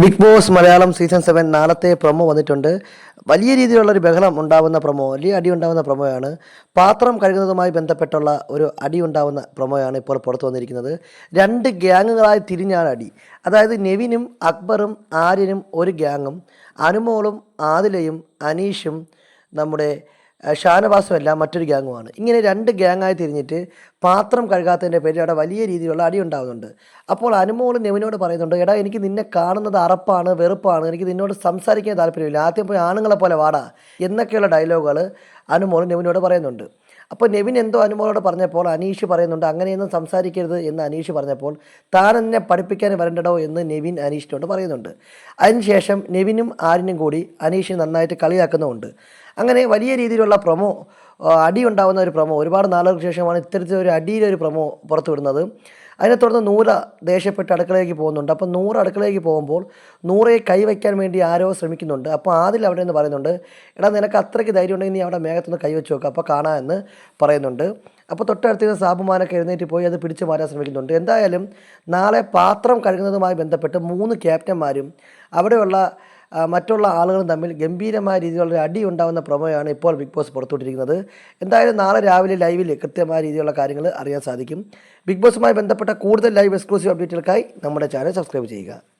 Bigg Boss Malayalam season seven നാളത്തെ promo വന്നിട്ടുണ്ട്. വലിയ രീതിയിലുള്ള ഒരു ബഹളം ഉണ്ടാവുന്ന പ്രൊമോ വലിയ അടി ഉണ്ടാവുന്ന പ്രൊമോയാണ്. പാത്രം കഴുകുന്നതുമായി ബന്ധപ്പെട്ടുള്ള ഒരു അടി ഉണ്ടാവുന്ന പ്രൊമോയാണ് ഇപ്പോൾ പുറത്തു വന്നിരിക്കുന്നത്. രണ്ട് ഗ്യാങ്ങുകളായി തിരിഞ്ഞാണ് അടി. അതായത് നെവിനും അക്ബറും ആര്യനും ഒരു ഗ്യാങ്ങും അനുമോളും ആദിലയും അനീഷും നമ്മുടെ അഹ് ഷാനവാസും എല്ലാം മറ്റൊരു ഗ്യാങ്ങുമാണ്. ഇങ്ങനെ രണ്ട് ഗ്യാങ്ങായി തിരിഞ്ഞിട്ട് പാത്രം കഴുകാത്തതിന്റെ പേരിൽ അവിടെ വലിയ രീതിയിലുള്ള അടി ഉണ്ടാകുന്നുണ്ട് അപ്പോൾ അനുമോൾ നെവിനോട് പറയുന്നുണ്ട് എടാ എനിക്ക് നിന്നെ കാണുന്നത് അറപ്പാണ് വെറുപ്പാണ് എനിക്ക് നിന്നോട് സംസാരിക്കാൻ താല്പര്യമില്ല. ആദ്യം പോയി ആണുങ്ങളെ പോലെ വാടാ എന്നൊക്കെയുള്ള ഡയലോഗുകൾ അനുമോൾ നെവിനോട് പറയുന്നുണ്ട്. അപ്പോൾ നെവിൻ എന്തോ അനുമോളോട് പറഞ്ഞപ്പോൾ അനീഷ് പറയുന്നുണ്ട് അങ്ങനെയൊന്നും സംസാരിക്കരുത് എന്ന് അനീഷ് പറഞ്ഞപ്പോൾ താൻ എന്നെ പഠിപ്പിക്കാൻ വരണ്ടടോ എന്ന് നെവിൻ അനീഷിനോട് പറയുന്നുണ്ട്. അതിനുശേഷം നെവിനും ആരിനും കൂടി അനീഷ് നന്നായിട്ട് കളിയാക്കുന്നുമുണ്ട്. അങ്ങനെ വലിയ രീതിയിലുള്ള പ്രൊമോ അടി ഉണ്ടാകുന്ന ഒരു പ്രമോ ഒരുപാട് നാളുകൾക്ക് ശേഷമാണ് ഇത്തരത്തിലൊരു അടിയിലൊരു പ്രമോ പുറത്തുവിടുന്നത്. അതിനെ തുടർന്ന് നൂറ ദേഷ്യപ്പെട്ട് അടുക്കളയിലേക്ക് പോകുന്നുണ്ട്. അപ്പോൾ നൂറ് അടുക്കളയിലേക്ക് പോകുമ്പോൾ നൂറെ കൈവയ്ക്കാൻ വേണ്ടി ആരോ ശ്രമിക്കുന്നുണ്ട്. അപ്പോൾ ആദിൽ അവിടെ നിന്ന് പറയുന്നുണ്ട് എടാ നിനക്ക് അത്രയ്ക്ക് ധൈര്യം ഉണ്ടെങ്കിൽ നീ അവിടെ മേഘത്തുനിന്ന് കൈവച്ച് നോക്കുക അപ്പോൾ കാണാമെന്ന് പറയുന്നുണ്ട്. അപ്പോൾ തൊട്ടടുത്ത് സാബുമാനൊക്കെ എഴുന്നേറ്റ് പോയി അത് പിടിച്ചു മാറ്റാൻ ശ്രമിക്കുന്നുണ്ട്. എന്തായാലും നാളെ പാത്രം കഴുകുന്നതുമായി ബന്ധപ്പെട്ട് മൂന്ന് ക്യാപ്റ്റന്മാരും അവിടെയുള്ള മറ്റുള്ള ആളുകളും തമ്മിൽ ഗംഭീരമായ രീതിയിലുള്ള അടി ഉണ്ടാകുന്ന പ്രൊമോയാണ് ഇപ്പോൾ ബിഗ് ബോസ് പുറത്തുവിട്ടിരിക്കുന്നത്. എന്തായാലും നാളെ രാവിലെ ലൈവിൽ കൃത്യമായ രീതിയിലുള്ള കാര്യങ്ങൾ അറിയാൻ സാധിക്കും. ബിഗ് ബോസുമായി ബന്ധപ്പെട്ട കൂടുതൽ ലൈവ് എക്സ്ക്ലൂസീവ് അപ്ഡേറ്റുകൾക്കായി നമ്മുടെ ചാനൽ സബ്സ്ക്രൈബ് ചെയ്യുക.